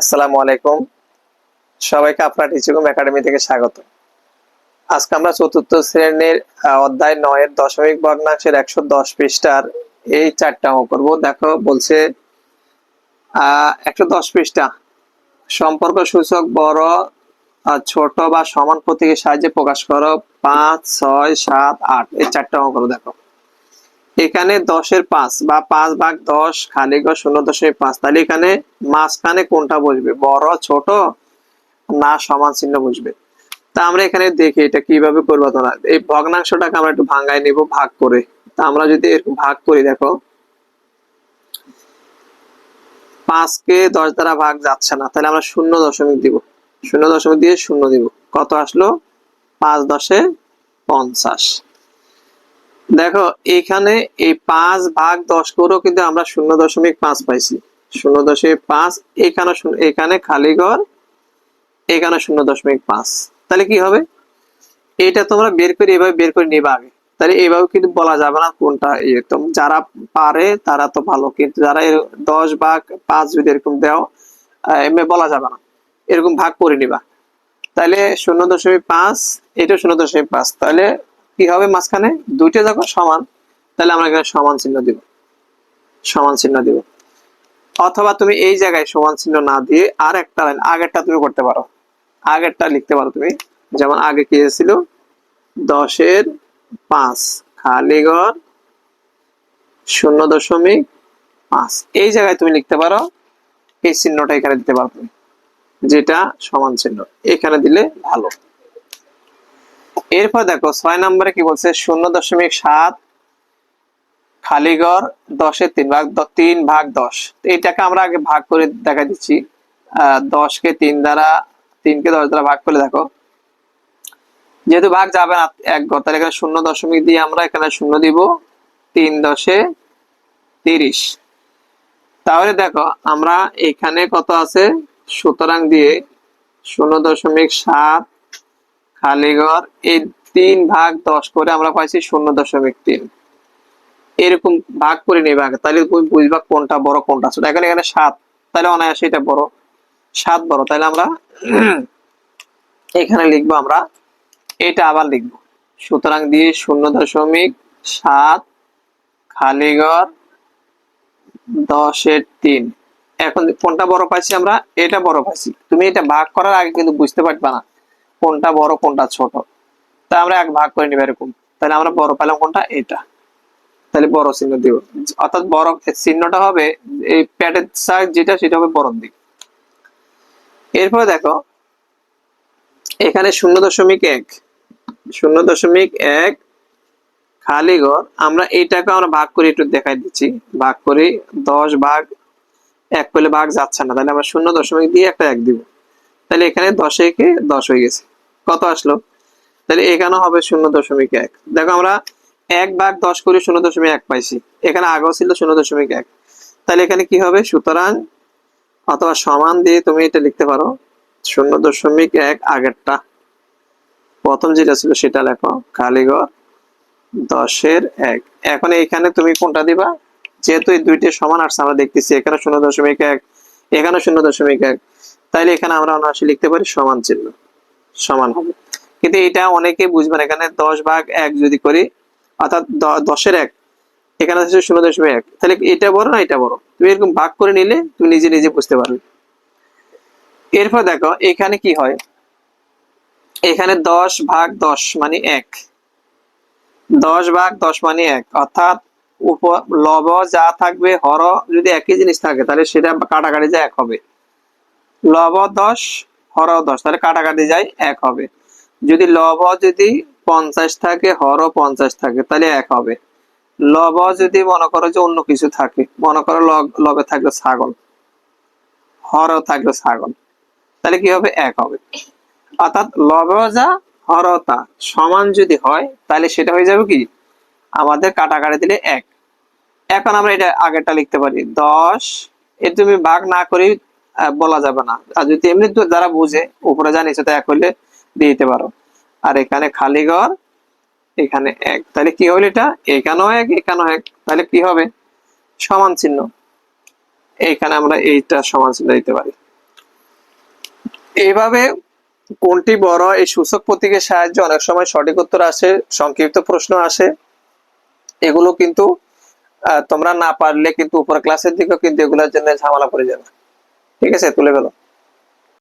আসসালামু আলাইকুম। সবাইকে আপনার টিচিকুম একাডেমি থেকে স্বাগত। আজকে আমরা চতুর্থ শ্রেণির অধ্যায় নয়ের দশমিক ভগ্নাংশের একশো দশ পৃষ্ঠার এই চারটা অঙ্ক করব। দেখো, বলছে একশো দশ পৃষ্ঠা। সম্পর্ক সূচক বড় ছোট বা সমান প্রতীকের সাহায্যে প্রকাশ করো পাঁচ, ছয়, সাত, আট। এই চারটা অঙ্ক করো, দেখো। এখানে দশের পাঁচ বা পাঁচ ভাগ দশ খালি ঘর শূন্য দশমিক পাঁচ। তাহলে এখানে মাঝখানে কোনটা বসবে? বড়, ছোট? না, সমান চিহ্ন বসবে। তা আমরা এখানে দেখি এটা কীভাবে করব তোমরা। এই ভগ্নাংশটাকে আমরা একটু ভাঙ্গাই নিব ভাগ করে। তা আমরা যদি এরকম ভাগ করি, দেখো। পাঁচকে দশ দ্বারা ভাগ যাচ্ছে না। তাহলে আমরা শূন্য দশমিক দিব। শূন্য দশমিক দিয়ে শূন্য দিব। কত আসলো? পাঁচ দশে পঞ্চাশ। দেখো, এখানে এই পাঁচ ভাগ দশ করেও কিন্তু আমরা শূন্য দশমিক পাঁচ পাইছি। শূন্য দশমিক পাঁচ, এখানে এখানে খালি ঘর, এখানে শূন্য দশমিক পাঁচ। তাহলে কি হবে? এটা তোমরা বের করে এভাবে বের করে নিবা আগে। তাহলে এইভাবে কিন্তু বলা যাবে না কোনটা ইয়ে। তো যারা পারে, তারা তো ভালো। কিন্তু যারা দশ ভাগ পাঁচ যদি এরকম দেও এমনি বলা যাবে না। এরকম ভাগ করে নিবা। তাহলে শূন্য দশমিক পাঁচ, এটা শূন্য দশমিক পাঁচ। তাহলে কি হবে মাঝখানে? দুইটা যখন সমান। তাহলে আমরা এখানে সমান চিহ্ন দিব। সমান চিহ্ন দিব। অথবা তুমি এই জায়গায় সমান চিহ্ন না দিয়ে আর একটা লাইন, আগেরটা তুমি করতে পারো। আগেরটা লিখতে পারো তুমি। যেমন আগে কি ছিল দশের পাঁচ। খালি ঘর শূন্য দশমিক পাঁচ। এই জায়গায় তুমি লিখতে পারো, এই চিহ্নটা এখানে দিতে পারো তুমি। যেটা সমান চিহ্ন। এখানে দিলে ভালো। এরপর দেখো ছয় নম্বরে কি বলছে? শূন্য দশমিক সাত খালি ঘর দশের তিন ভাগ তিন ভাগ দশ। তো এটাকে আমরা আগে ভাগ করে দেখা দিচ্ছি। দশকে তিন দ্বারা, তিনকে দশ দ্বারা ভাগ করে দেখো, যেহেতু ভাগ যাবে না এক ঘর তাহলে এখানে শূন্য দশমিক দিয়ে আমরা এখানে শূন্য দিব তিন দশে তিরিশ। তাহলে দেখো, আমরা এখানে কত আছে? সুতরাং দিয়ে শূন্য দশমিক সাত ঘর এই তিন ভাগ দশ করে আমরা পাইছি শূন্য দশমিক তিন। এরকম ভাগ করে নেবে আগে তাহলে তুমি বুঝবা কোনটা বড়, কোনটা ছোট। এখন এখানে সাত, তাহলে অনায়াসে এটা বড়। সাত বড়, তাহলে আমরা এখানে লিখব আমরা, এটা আবার লিখব। সুতরাং দিয়ে শূন্য দশমিক সাত খালি ঘর দশের তিন। এখন কোনটা বড় পাইছি আমরা? এটা বড় পাইছি। তুমি এটা ভাগ করার আগে কিন্তু বুঝতে পারবা না। কোনটা বড়, কোনটা ছোট? তা আমরা এক ভাগ করে নিব এরকম। তাহলে আমরা বড় পেলাম কোনটা? এটা। তাহলে বড় চিহ্ন দিব। অর্থাৎ বড় চিহ্নটা হবে এই প্যাডের সাইজ যেটা, সেটা হবে বড় দিক। এরপরে দেখো, এখানে শূন্য দশমিক এক। শূন্য দশমিক এক খালি ঘর। আমরা এইটাকে আমরা ভাগ করে একটু দেখাই দিচ্ছি। ভাগ করি দশ ভাগ এক করলে ভাগ যাচ্ছে না। তাহলে আমরা শূন্য দশমিক দিয়ে একটা এক দিব। তাহলে এখানে দশে একে দশ হয়ে গেছে। কত আসলো? তাহলে এখানে হবে শূন্য দশমিক এক। দেখো আমরা এক ভাগ দশ করে শূন্য দশমিক এক পাইছি। এখানে আগেও ছিল শূন্য দশমিক এক। তাহলে এখানে কি হবে? সুতরাং অথবা সমান দিয়ে তুমি এটা লিখতে পারো। শূন্য দশমিক এক আগেরটা। প্রথম যেটা ছিল সেটা লেখো। কালীঘর দশের এক। এখন এখানে তুমি কোনটা দিবা? যেহেতু এই দুইটি সমান আসছে, আমরা দেখতেছি এখানে শূন্য দশমিক এক, এখানে শূন্য দশমিক এক। তাইলে এখানে আমরা অনায়াসে লিখতে পারি সমান চিহ্ন। সমান হবে। কিন্তু এটা অনেকে বুঝবেন, এখানে দশ ভাগ এক যদি করি, অর্থাৎ দশের এক, এখানে আছে শূন্য দশমিক এক। তাহলে এটা বড় না এটা বড়? তুমি এরকম ভাগ করে নিলে তুমি নিজে নিজে বুঝতে পারবে। এরপর দেখো, এখানে কি হয়? এখানে দশ ভাগ দশ মানে এক। দশ ভাগ দশ মানে এক, অর্থাৎ উপ, লব যা থাকবে, হর যদি একই জিনিস থাকে, তাহলে সেটা কাটাকাটি যায় এক হবে। লব দশ হর দশ তাহলে কাটাকাটি যায় এক হবে। যদি লব যদি পঞ্চাশ থাকে হর পঞ্চাশ থাকে তাহলে এক হবে। লব যদি মনে করো যে অন্য কিছু থাকে মনে করো লব- থাকল ছাগল হর থাকল ছাগল তাহলে কি হবে? এক হবে। অর্থাৎ লব যা হর তা সমান যদি হয় তাহলে সেটা হয়ে যাবে কি? আমাদের কাটাকাটি দিলে এক। এখন আমরা এটা আগেরটা লিখতে পারি। দশ এর তুমি ভাগ না আহ, বলা যাবে না। আর যদি এমনি তো যারা বুঝে, উপরে জানিস তো এক হইলে দিয়ে দিতে পারো। আর এখানে খালি ঘর, এখানে এক। তাহলে কি হলো এটা? এখানেও এক এখানেও এক। তাহলে কি হবে? সমান চিহ্ন। এইখানে আমরা এইটা সমান চিহ্ন দিতে পারি। এইভাবে কোনটি বড়, এই সূচক প্রতীকের সাহায্যে অনেক সময় সঠিক উত্তর আসে, সংক্ষিপ্ত প্রশ্ন আসে। এগুলো কিন্তু তোমরা না পারলে কিন্তু উপর ক্লাসের দিকেও কিন্তু এগুলোর জন্য ঝামেলা পড়ে যাবে। ঠিক আছে তুলে গেলো